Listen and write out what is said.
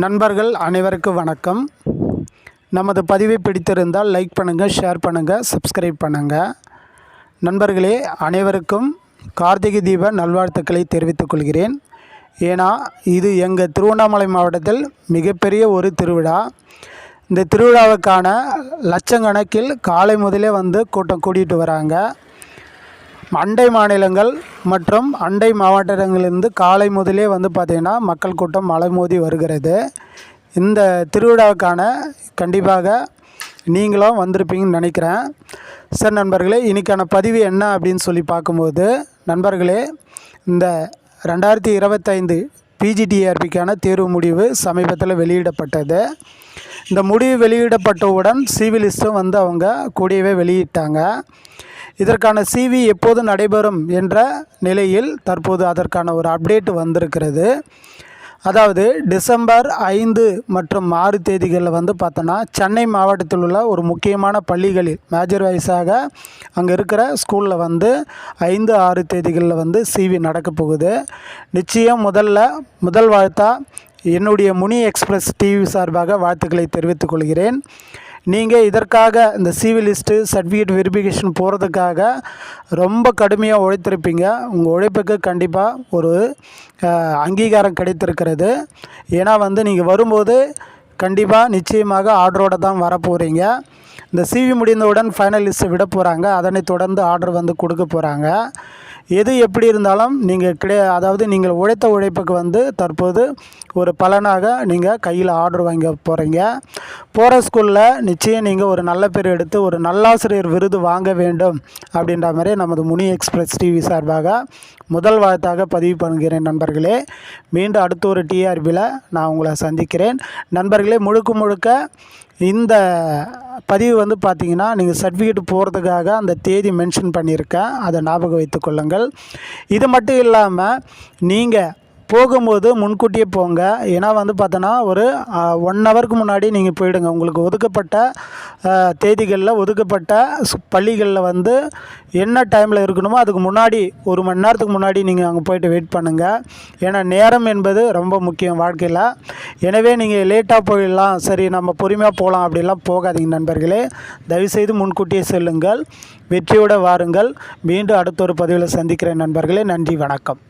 நண்பர்கள் அனைவருக்கும் வணக்கம். நமது பதிவை பிடித்திருந்தால் லைக் பண்ணுங்கள் ஷேர் பண்ணுங்கள் சப்ஸ்கிரைப் பண்ணுங்கள் நண்பர்களே அனைவருக்கும் கார்த்திகை தீப நல்வாழ்த்துக்களை தெரிவித்துக் கொள்கிறேன். ஏன்னா இது எங்கள் திருவண்ணாமலை மாவட்டத்தில் மிகப்பெரிய ஒரு திருவிழா. இந்த திருவிழாவுக்கான லட்சக்கணக்கில் காலை முதலே வந்து கூட்டம் கூட்டிகிட்டு வராங்க. அண்டை மாநிலங்கள் மற்றும் அண்டை மாவட்டங்களிலிருந்து காலை முதலே வந்து பார்த்திங்கன்னா மக்கள் கூட்டம் மலை மோதி வருகிறது. இந்த திருவிழாவுக்கான கண்டிப்பாக நீங்களும் வந்திருப்பீங்கன்னு நினைக்கிறேன். சார் நண்பர்களே இன்றைக்கான பதிவு என்ன அப்படின்னு சொல்லி பார்க்கும்போது நண்பர்களே இந்த ரெண்டாயிரத்தி இருபத்தைந்து பிஜிடிஆர்பிக்கான தேர்வு முடிவு சமீபத்தில் வெளியிடப்பட்டது. இந்த முடிவு வெளியிடப்பட்டவுடன் சிவிலிஸ்ட்டும் வந்து அவங்க கூடியவே வெளியிட்டாங்க. இதற்கான சிவி எப்போது நடைபெறும் என்ற நிலையில் தற்போது அதற்கான ஒரு அப்டேட் வந்திருக்கிறது. அதாவது டிசம்பர் ஐந்து மற்றும் ஆறு தேதிகளில் வந்து பார்த்தோன்னா சென்னை மாவட்டத்தில் உள்ள ஒரு முக்கியமான பள்ளிகளில் மேஜர் வைஸாக அங்கே இருக்கிற ஸ்கூலில் வந்து ஐந்து ஆறு தேதிகளில் வந்து சிவி நடக்க போகுது. நிச்சயம் முதல்ல முதல் வாழ்த்தா என்னுடைய முனி எக்ஸ்பிரஸ் டிவி சார்பாக வாழ்த்துக்களை தெரிவித்துக் கொள்கிறேன். நீங்கள் இதற்காக இந்த சிவில் லிஸ்ட்டு சர்டிஃபிகேட் வெரிஃபிகேஷன் போகிறதுக்காக ரொம்ப கடுமையாக உழைத்திருப்பீங்க. உங்கள் உழைப்புக்கு கண்டிப்பாக ஒரு அங்கீகாரம் கிடைத்திருக்கிறது. ஏன்னா வந்து நீங்கள் வரும்போது கண்டிப்பாக நிச்சயமாக ஆர்டரோடு தான் வர போகிறீங்க இந்த சிவி முடிந்தவுடன் ஃபைனல் லிஸ்ட்டை விட போகிறாங்க அதனை தொடர்ந்து ஆர்டர் வந்து கொடுக்க போகிறாங்க எது எப்படி இருந்தாலும் நீங்கள் கிடை அதாவது நீங்கள் உழைத்த உழைப்புக்கு வந்து தற்போது ஒரு பலனாக நீங்கள் கையில் ஆர்டர் வாங்க போகிறீங்க போகிற ஸ்கூலில் நிச்சயம் நீங்கள் ஒரு நல்ல பேர் எடுத்து ஒரு நல்லாசிரியர் விருது வாங்க வேண்டும் அப்படின்ற மாதிரி நமது முனி எக்ஸ்பிரஸ் டிவி சார்பாக முதல் வாழ்த்தாக பதிவு பண்ணுகிறேன் நண்பர்களே. மீண்டும் அடுத்த ஒரு டிஆர்பியில் நான் உங்களை சந்திக்கிறேன். நண்பர்களே முழுக்க முழுக்க இந்த பதிவு வந்து பார்த்திங்கன்னா நீங்கள் சர்டிஃபிகேட் போகிறதுக்காக அந்த தேதி மென்ஷன் பண்ணியிருக்கேன். அதை ஞாபகம் வைத்துக்கொள்ளுங்கள் இது மட்டும் இல்லாமல் நீங்கள் போகும்போது முன்கூட்டியே போங்க. ஏன்னா வந்து பார்த்தோன்னா ஒரு ஒன் ஹவருக்கு முன்னாடி நீங்கள் போயிடுங்க. உங்களுக்கு ஒதுக்கப்பட்ட தேதிகளில் ஒதுக்கப்பட்ட பள்ளிகளில் வந்து என்ன டைமில் இருக்கணுமோ அதுக்கு முன்னாடி ஒரு மணி நேரத்துக்கு முன்னாடி நீங்கள் அங்கே போயிட்டு வெயிட் பண்ணுங்கள் ஏன்னா நேரம் என்பது ரொம்ப முக்கியம் வாழ்க்கையில். எனவே நீங்கள் லேட்டாக போயிடலாம். சரி நம்ம பொறுமையாக போகலாம் அப்படிலாம் போகாதீங்க நண்பர்களே. தயவுசெய்து முன்கூட்டியே செல்லுங்கள். வெற்றியோடு வாருங்கள். மீண்டும் அடுத்த ஒரு பதிவில் சந்திக்கிறேன் நண்பர்களே. நன்றி வணக்கம்.